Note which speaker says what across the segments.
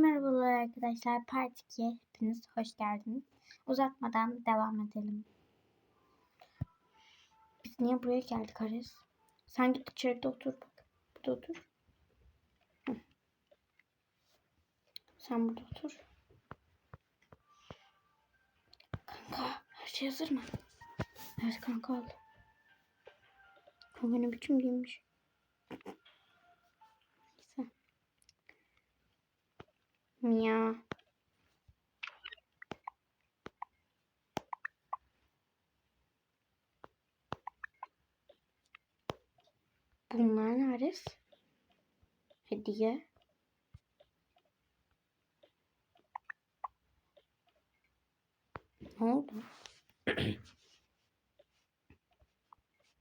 Speaker 1: merhabalar arkadaşlar. Part 2. Hepiniz hoş geldiniz. Uzatmadan devam edelim. Biz niye buraya geldik Ares? Sen git içeride otur bak. Burada otur. Sen burada otur. Kanka her şey hazır mı? Evet kanka. Kanka ne biçim giymiş. Neyse. Mia. Bunlar ne Ares? Hediye. Ne oldu?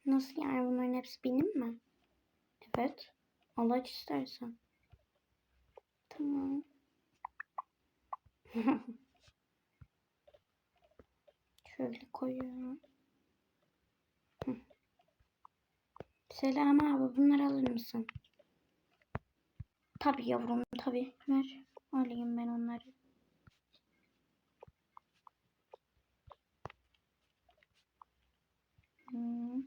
Speaker 1: Nasıl yani bunların hepsi benim mi? Evet. Allah istersen. Tamam. Şöyle koyuyorum. Selam abi bunları alır mısın? Tabii yavrum tabii. Ver. Alayım ben onları. Hmm.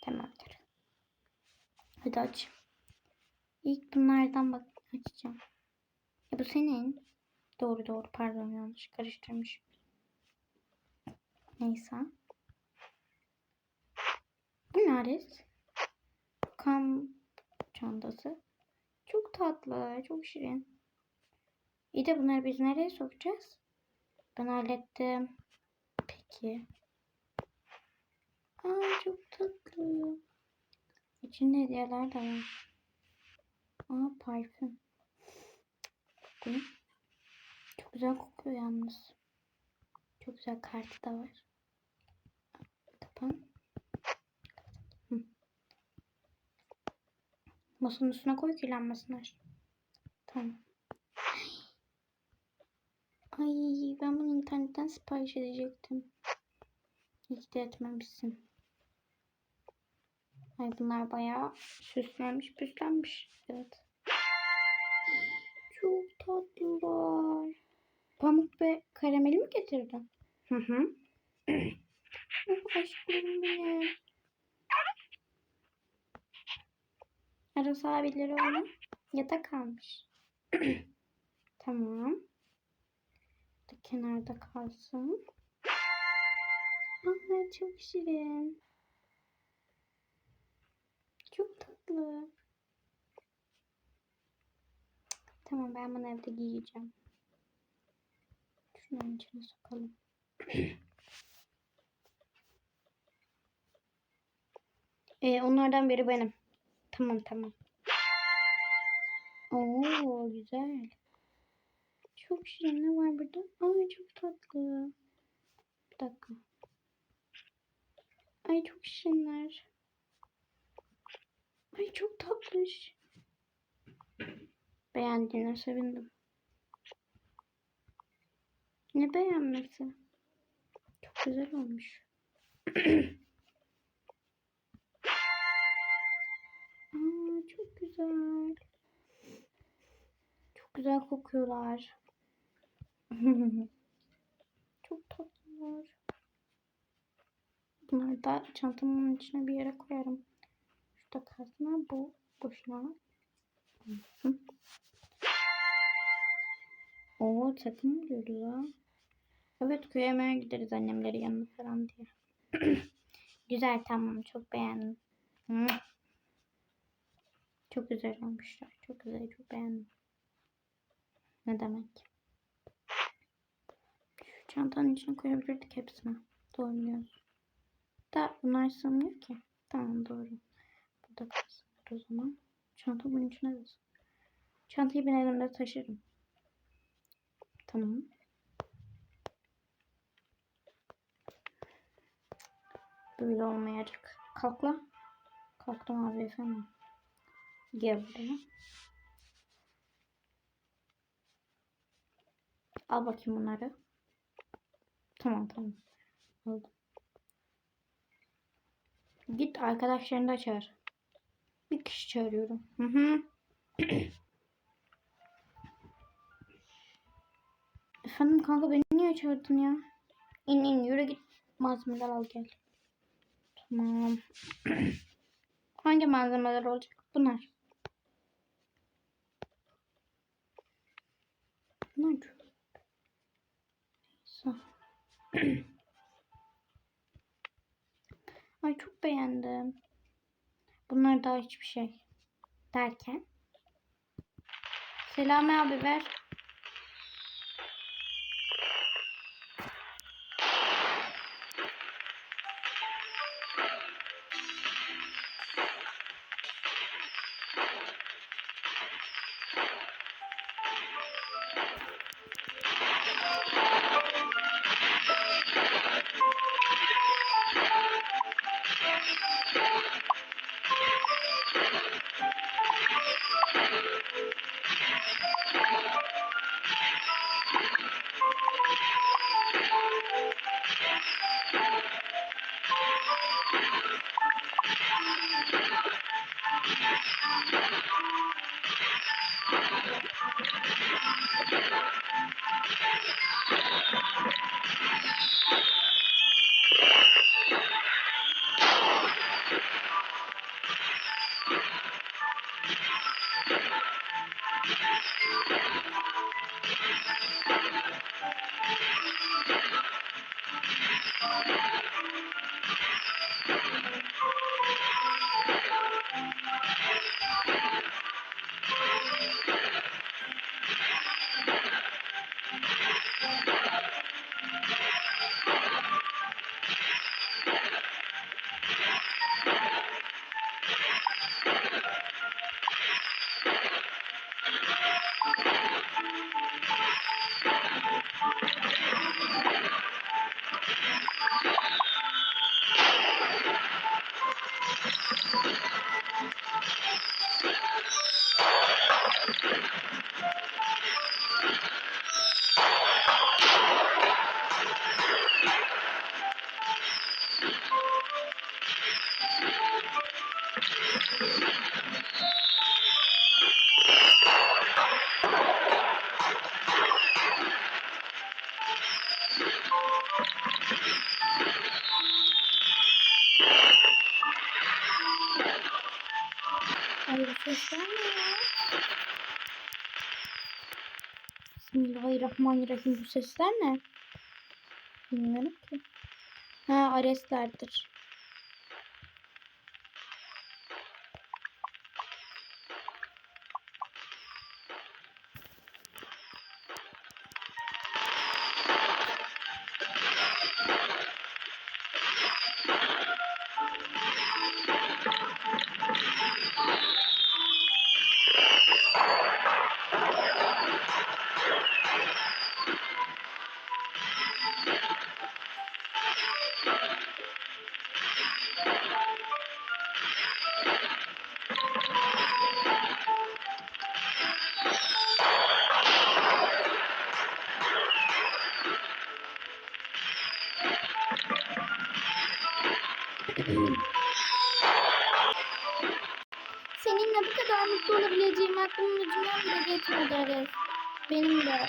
Speaker 1: Tamamdır. Hadi aç. İlk bunlardan bak açacağım. Ya bu senin. Doğru doğru pardon yanlış karıştırmış. Neyse. Bu ne Ares? Kam çantası. Çok tatlı, çok şirin. İyi de bunları biz nereye sokacağız? Ben hallettim. Peki. Aa çok tatlı. İçinde hediyeler de var. Aa parfüm. Çok güzel kokuyor yalnız. Çok güzel kartı da var. Kapan. Masanın üstüne koy kirlenmesinler. Tamam. Ay ben bunu internetten sipariş edecektim. İyi de etmemişsin. Ay bunlar bayağı süslenmiş püslenmiş. Evet. Çok tatlılar. Pamuk ve karameli mi getirdin? Hı hı. oh, aşklarım benim. Aras abileri ona yatak almış. tamam. Da kenarda kalsın. Aa, çok şirin. Çok tatlı. Tamam ben bunu evde giyeceğim. Şunların içine sokalım. ee, onlardan biri benim. Tamam tamam. Oo güzel. Çok şirin ne var burada? Ay çok tatlı. Bir dakika. Ay çok şirinler. Çok tatlış. Beğendiğine sevindim. Ne beğenmesi? Çok güzel olmuş. Aa, çok güzel. Çok güzel kokuyorlar. çok tatlılar. Bunları da çantamın içine bir yere koyarım. Ama bu boşuna. Hı. Oo takım diyoruz ha. Evet köye yemeğe gideriz annemlerin yanına falan diye. güzel tamam çok beğendim. Çok güzel olmuşlar. Çok güzel çok beğendim. Ne demek? Şu çantanın içine koyabilirdik hepsini. Doğru biliyorsun. Da bunlar sığmıyor ki. Tamam doğru. Burada kalsın o zaman. Çanta bunun içine de Çantayı ben elimde taşırım. Tamam. Böyle olmayacak. Kalkla. Kalktım abi efendim. Gel buraya. Al bakayım bunları. Tamam tamam. Aldım. Git arkadaşlarını da çağır. Bir kişi çağırıyorum. Hı hı. Efendim kanka beni niye çağırdın ya? İn in yürü git malzemeler al gel. Tamam. Hangi malzemeler olacak? Bunlar. Bunlar. Ay çok beğendim. Bunlar daha hiçbir şey. Derken. Selami abi ver. Ay sesler ne ya? Bismillahirrahmanirrahim. Bu sesler ne? Bilmiyorum ki. Ha Areslerdir. seninle bu kadar mutlu olabileceğim aklımın ucundan bile geçmedi Ares. Benim de.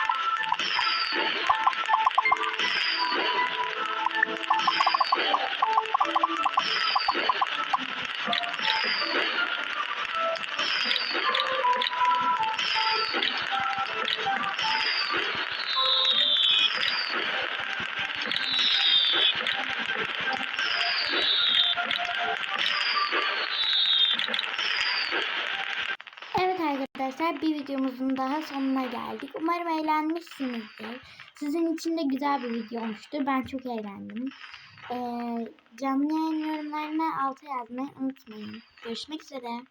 Speaker 1: videomuzun daha sonuna geldik. Umarım eğlenmişsinizdir. Sizin için de güzel bir video olmuştur. Ben çok eğlendim. Ee, canlı yayın yorumlarına alta yazmayı unutmayın. Görüşmek üzere.